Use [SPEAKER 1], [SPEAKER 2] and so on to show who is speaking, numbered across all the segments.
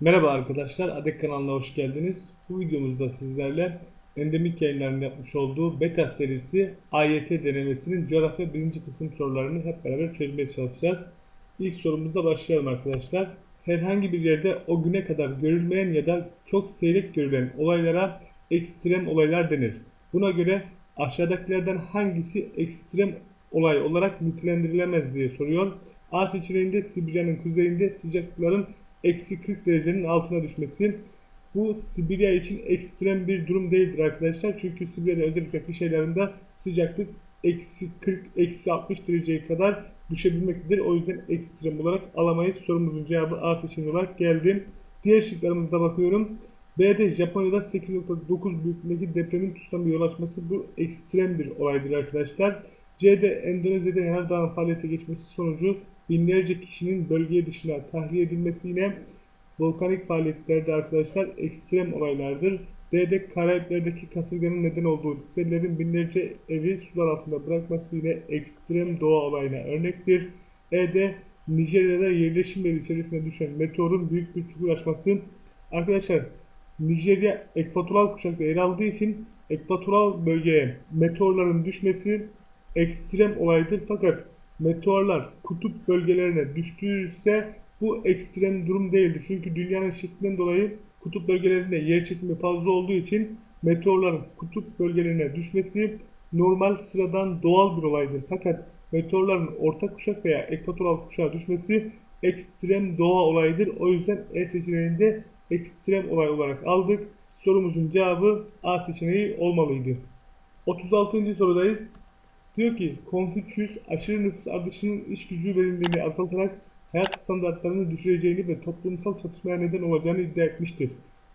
[SPEAKER 1] Merhaba arkadaşlar, ADEK kanalına hoş geldiniz. Bu videomuzda sizlerle Endemik yayınlarının yapmış olduğu beta serisi AYT denemesinin coğrafya birinci kısım sorularını hep beraber çözmeye çalışacağız. İlk sorumuzda başlayalım arkadaşlar. Herhangi bir yerde o güne kadar görülmeyen ya da çok seyrek görülen olaylara ekstrem olaylar denir. Buna göre aşağıdakilerden hangisi ekstrem olay olarak nitelendirilemez diye soruyor. A seçeneğinde Sibirya'nın kuzeyinde sıcaklıkların eksi 40 derecenin altına düşmesi. Bu Sibirya için ekstrem bir durum değildir arkadaşlar. Çünkü Sibirya'da özellikle kış aylarında sıcaklık eksi 40, eksi 60 dereceye kadar düşebilmektedir. O yüzden ekstrem olarak alamayız. Sorumuzun cevabı A seçeneği olarak geldi. Diğer şıklarımızda bakıyorum. B'de Japonya'da 8.9 büyüklüğündeki depremin tsunami yol açması bu ekstrem bir olaydır arkadaşlar. C'de Endonezya'da yanardağın faaliyete geçmesi sonucu binlerce kişinin bölge dışına tahliye edilmesi yine volkanik faaliyetlerde arkadaşlar ekstrem olaylardır. D'de Karayipler'deki kasırganın neden olduğu sellerin binlerce evi sular altında bırakması yine ekstrem doğa olayına örnektir. E'de Nijerya'da yerleşim yeri içerisine düşen meteorun büyük bir çukur açması. Arkadaşlar Nijerya ekvatoral kuşakta yer aldığı için ekvatoral bölgeye meteorların düşmesi ekstrem olaydır. Fakat meteorlar kutup bölgelerine düştüyse bu ekstrem durum değildir. Çünkü dünyanın şeklinden dolayı kutup bölgelerinde yer çekimi fazla olduğu için meteorların kutup bölgelerine düşmesi normal sıradan doğal bir olaydır. Fakat meteorların orta kuşak veya ekvatoral kuşağa düşmesi ekstrem doğa olayıdır. O yüzden E seçeneğinde ekstrem olay olarak aldık. Sorumuzun cevabı A seçeneği olmalıydı. 36. sorudayız. Diyor ki Confucius aşırı nüfus artışının iş gücü verimliliğini azaltarak hayat standartlarını düşüreceğini ve toplumsal çatışmaya neden olacağını iddia etmiştir.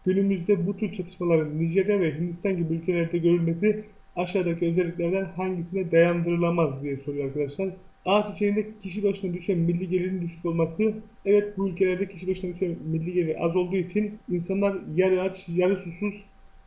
[SPEAKER 1] Günümüzde bu tür çatışmaların Nijerya ve Hindistan gibi ülkelerde görülmesi aşağıdaki özelliklerden hangisine dayandırılamaz diye soruyor arkadaşlar. A seçeneğinde kişi başına düşen milli gelirin düşük olması. Evet bu ülkelerde kişi başına düşen milli gelir az olduğu için insanlar yarı aç, yarı susuz.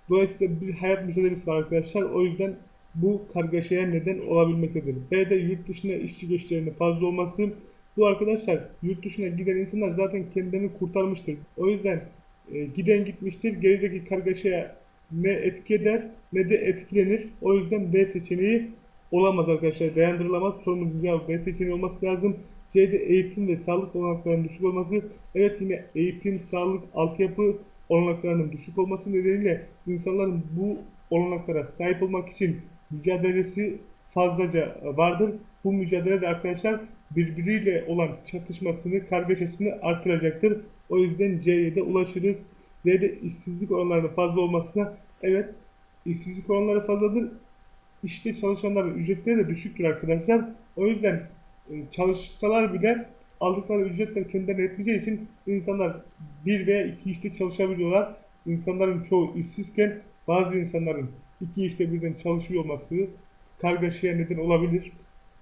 [SPEAKER 1] Dolayısıyla bir hayat mücadelesi var arkadaşlar. O yüzden bu kargaşaya neden olabilmektedir. B'de yurt dışına işçi göçlerinin fazla olması. Bu arkadaşlar yurt dışına giden insanlar zaten kendilerini kurtarmıştır. O yüzden e, giden gitmiştir. Gerideki kargaşaya ne etki eder ne de etkilenir. O yüzden B seçeneği olamaz arkadaşlar. Dayandırılamaz. Sorumuzun cevabı B seçeneği olması lazım. C'de eğitim ve sağlık olanaklarının düşük olması. Evet yine eğitim, sağlık, altyapı olanaklarının düşük olması nedeniyle insanların bu olanaklara sahip olmak için mücadelesi fazlaca vardır. Bu mücadele de arkadaşlar birbiriyle olan çatışmasını, kargaşasını artıracaktır. O yüzden C'ye de ulaşırız. D'de işsizlik oranlarının fazla olmasına evet işsizlik oranları fazladır. İşte çalışanların ücretleri de düşüktür arkadaşlar. O yüzden e, çalışsalar bile aldıkları ücretler kendilerine etmeyeceği için insanlar bir veya iki işte çalışabiliyorlar. İnsanların çoğu işsizken bazı insanların iki işte birden çalışıyor olması kargaşaya neden olabilir.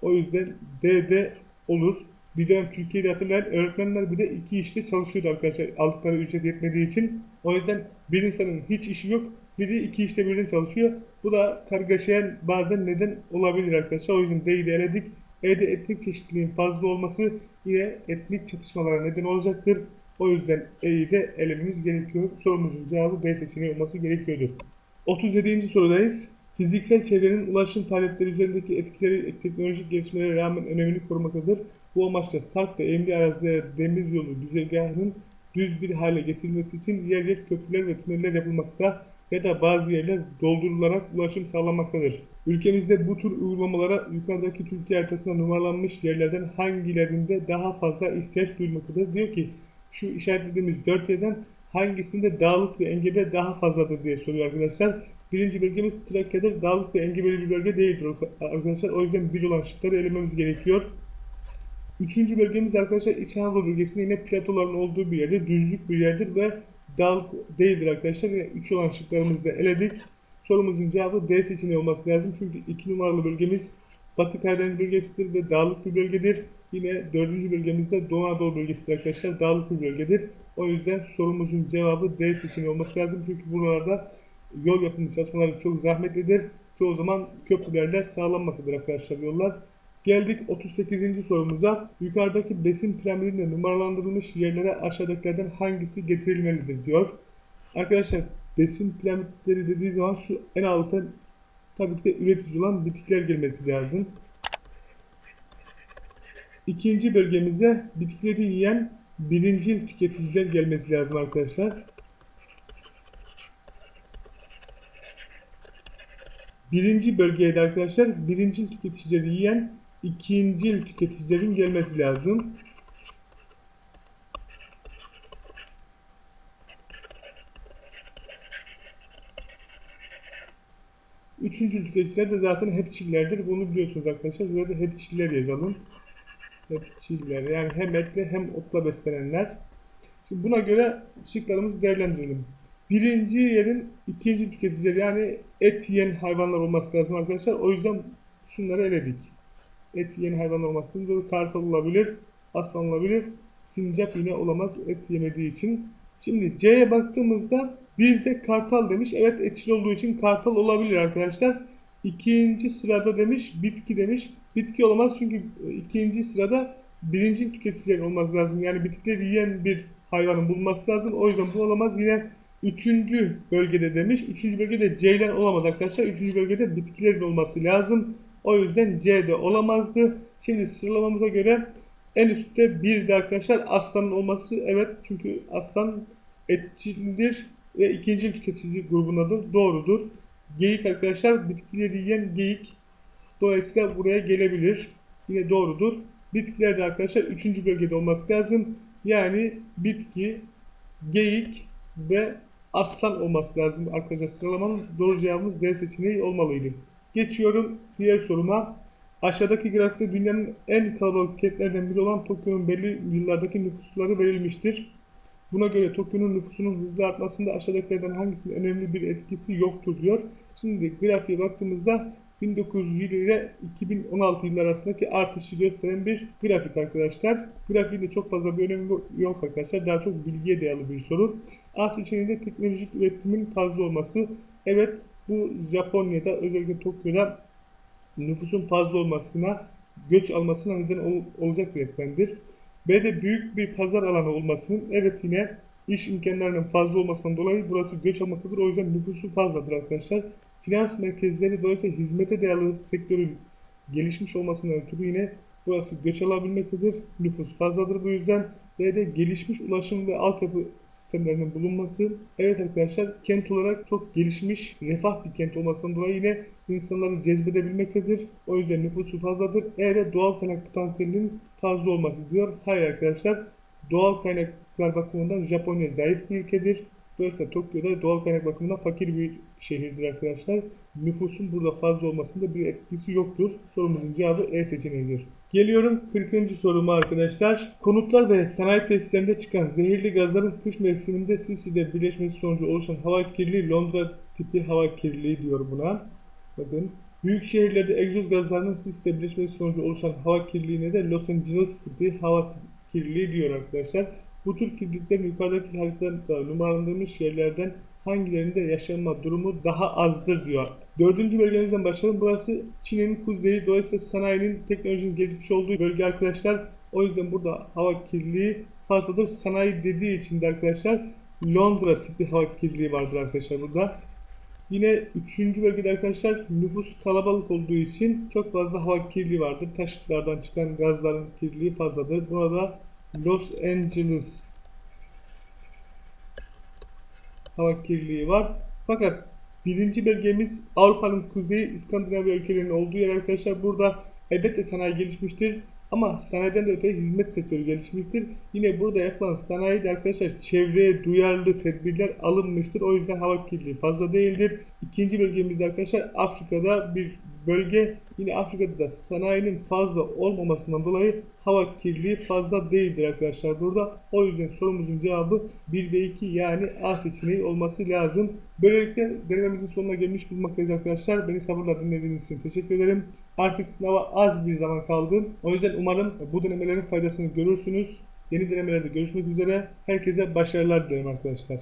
[SPEAKER 1] O yüzden D'de olur. Bir dönem Türkiye'de hatırlayan öğretmenler bile iki işte çalışıyordu arkadaşlar aldıkları ücret yetmediği için. O yüzden bir insanın hiç işi yok, biri iki işte birden çalışıyor. Bu da kargaşaya bazen neden olabilir arkadaşlar. O yüzden D'yi de eledik. E'de etnik çeşitliliğin fazla olması yine etnik çatışmalara neden olacaktır. O yüzden E'yi de elememiz gerekiyor. Sorumuzun cevabı B seçeneği olması gerekiyordu. 37. sorudayız. Fiziksel çevrenin ulaşım faaliyetleri üzerindeki etkileri teknolojik gelişmelere rağmen önemini korumaktadır. Bu amaçla sarp ve eğimli arazilere demir yolu güzergahının düz bir hale getirilmesi için yer yer köprüler ve tüneller yapılmakta ya da bazı yerler doldurularak ulaşım sağlanmaktadır. Ülkemizde bu tür uygulamalara yukarıdaki Türkiye haritasında numaralanmış yerlerden hangilerinde daha fazla ihtiyaç duyulmaktadır? Diyor ki şu işaretlediğimiz dört yerden hangisinde dağlık ve engebeli daha fazladır diye soruyor arkadaşlar. Birinci bölgemiz Trakya'dır. Dağlık ve engebeli bir bölge değildir arkadaşlar. O yüzden bir olan şıkları elememiz gerekiyor. Üçüncü bölgemiz arkadaşlar İç Anadolu bölgesinde yine platoların olduğu bir yerde, düzlük bir yerdir ve dağlık değildir arkadaşlar. Yine üç olan şıklarımızı da eledik. Sorumuzun cevabı D seçeneği olması lazım. Çünkü iki numaralı bölgemiz Batı Karadeniz bölgesidir ve dağlık bir bölgedir. Yine dördüncü bölgemizde Doğu Anadolu bölgesidir arkadaşlar. Dağlık bir bölgedir. O yüzden sorumuzun cevabı D seçeneği olması lazım. Çünkü buralarda yol yapımı çalışmaları çok zahmetlidir. Çoğu zaman köprülerle sağlanmaktadır arkadaşlar yollar. Geldik 38. sorumuza. Yukarıdaki besin piramidinde numaralandırılmış yerlere aşağıdakilerden hangisi getirilmelidir diyor. Arkadaşlar besin piramitleri dediği zaman şu en altta tabii ki de üretici olan bitkiler gelmesi lazım. İkinci bölgemize bitkileri yiyen birinci tüketiciler gelmesi lazım arkadaşlar. Birinci bölgeye arkadaşlar birinci tüketicileri yiyen ikinci tüketicilerin gelmesi lazım. Üçüncü tüketiciler de zaten hepçillerdir. Bunu biliyorsunuz arkadaşlar. Burada hepçiller yazalım. Hepçiller yani hem etle hem otla beslenenler. Şimdi buna göre şıklarımızı değerlendirelim. Birinci yerin ikinci tüketicileri yani et yiyen hayvanlar olması lazım arkadaşlar. O yüzden şunları eledik. Et yiyen hayvanlar olması lazım. Kartal olabilir, aslan olabilir. Sincap yine olamaz et yemediği için. Şimdi C'ye baktığımızda bir de kartal demiş. Evet etçil olduğu için kartal olabilir arkadaşlar. İkinci sırada demiş bitki demiş. Bitki olamaz çünkü ikinci sırada birinci tüketicilerin olması lazım. Yani bitkileri yiyen bir hayvanın bulunması lazım. O yüzden bu olamaz. Yine üçüncü bölgede demiş. Üçüncü bölgede C'den olamaz arkadaşlar. Üçüncü bölgede bitkilerin olması lazım. O yüzden C'de olamazdı. Şimdi sıralamamıza göre en üstte bir de arkadaşlar aslanın olması. Evet çünkü aslan etçildir ve ikinci tüketici grubundadır. Doğrudur. Geyik arkadaşlar bitkileri yiyen geyik. Dolayısıyla buraya gelebilir. Yine doğrudur. Bitkiler de arkadaşlar 3. bölgede olması lazım. Yani bitki, geyik ve aslan olması lazım arkadaşlar. Sıralamanın doğru cevabımız D seçeneği olmalıydı. Geçiyorum diğer soruma. Aşağıdaki grafikte dünyanın en kalabalık kentlerinden biri olan Tokyo'nun belli yıllardaki nüfusları verilmiştir. Buna göre Tokyo'nun nüfusunun hızlı artmasında aşağıdakilerden hangisinin önemli bir etkisi yoktur diyor. Şimdi grafiğe baktığımızda 1900 ile 2016 yılları arasındaki artışı gösteren bir grafik arkadaşlar. Grafiğin de çok fazla bir önemi yok arkadaşlar. Daha çok bilgiye dayalı bir soru. A seçeneğinde teknolojik üretimin fazla olması. Evet bu Japonya'da özellikle Tokyo'da nüfusun fazla olmasına, göç almasına neden ol, olacak bir etmendir. B'de büyük bir pazar alanı olmasının evet yine iş imkanlarının fazla olmasından dolayı burası göç almaktadır. O yüzden nüfusu fazladır arkadaşlar. Finans merkezleri dolayısıyla hizmete dayalı sektörün gelişmiş olmasından ötürü yine burası göç alabilmektedir. Nüfus fazladır bu yüzden. B'de gelişmiş ulaşım ve altyapı sistemlerinin bulunması. Evet arkadaşlar kent olarak çok gelişmiş, refah bir kent olmasından dolayı yine insanları cezbedebilmektedir. O yüzden nüfusu fazladır. E'de doğal kaynak potansiyelinin fazla olması diyor. Hayır arkadaşlar doğal kaynaklar bakımından Japonya zayıf bir ülkedir. Dolayısıyla Tokyo'da doğal kaynak bakımından fakir bir şehirdir arkadaşlar. Nüfusun burada fazla olmasında bir etkisi yoktur. Sorumuzun cevabı E seçeneğidir. Geliyorum 40. soruma arkadaşlar. Konutlar ve sanayi tesislerinde çıkan zehirli gazların kış mevsiminde Sisi'de birleşmesi sonucu oluşan hava kirliliği Londra tipi hava kirliliği diyor buna. Bakın. Büyük şehirlerde egzoz gazlarının Sisi'de birleşmesi sonucu oluşan hava kirliliğine de Los Angeles tipi hava kirliliği diyor arkadaşlar. Bu tür kirliliklerin yukarıdaki haritada numaralandırılmış yerlerden hangilerinde yaşanma durumu daha azdır diyor. Dördüncü bölgemizden başlayalım. Burası Çin'in kuzeyi. Dolayısıyla sanayinin teknolojinin gelişmiş olduğu bölge arkadaşlar. O yüzden burada hava kirliliği fazladır. Sanayi dediği için de arkadaşlar Londra tipi hava kirliliği vardır arkadaşlar burada. Yine üçüncü bölgede arkadaşlar nüfus kalabalık olduğu için çok fazla hava kirliliği vardır. Taşıtlardan çıkan gazların kirliliği fazladır. Burada Los Angeles hava kirliliği var. Fakat birinci bölgemiz Avrupa'nın kuzeyi İskandinavya ülkelerinin olduğu yer arkadaşlar. Burada elbette sanayi gelişmiştir. Ama sanayiden de öte hizmet sektörü gelişmiştir. Yine burada yapılan sanayide arkadaşlar çevreye duyarlı tedbirler alınmıştır. O yüzden hava kirliliği fazla değildir. İkinci bölgemizde arkadaşlar Afrika'da bir bölge. Yine Afrika'da da sanayinin fazla olmamasından dolayı hava kirliliği fazla değildir arkadaşlar burada. O yüzden sorumuzun cevabı 1 ve 2 yani A seçeneği olması lazım. Böylelikle denememizin sonuna gelmiş bulunmaktayız arkadaşlar. Beni sabırla dinlediğiniz için teşekkür ederim. Artık sınava az bir zaman kaldı. O yüzden umarım bu denemelerin faydasını görürsünüz. Yeni denemelerde görüşmek üzere. Herkese başarılar dilerim arkadaşlar.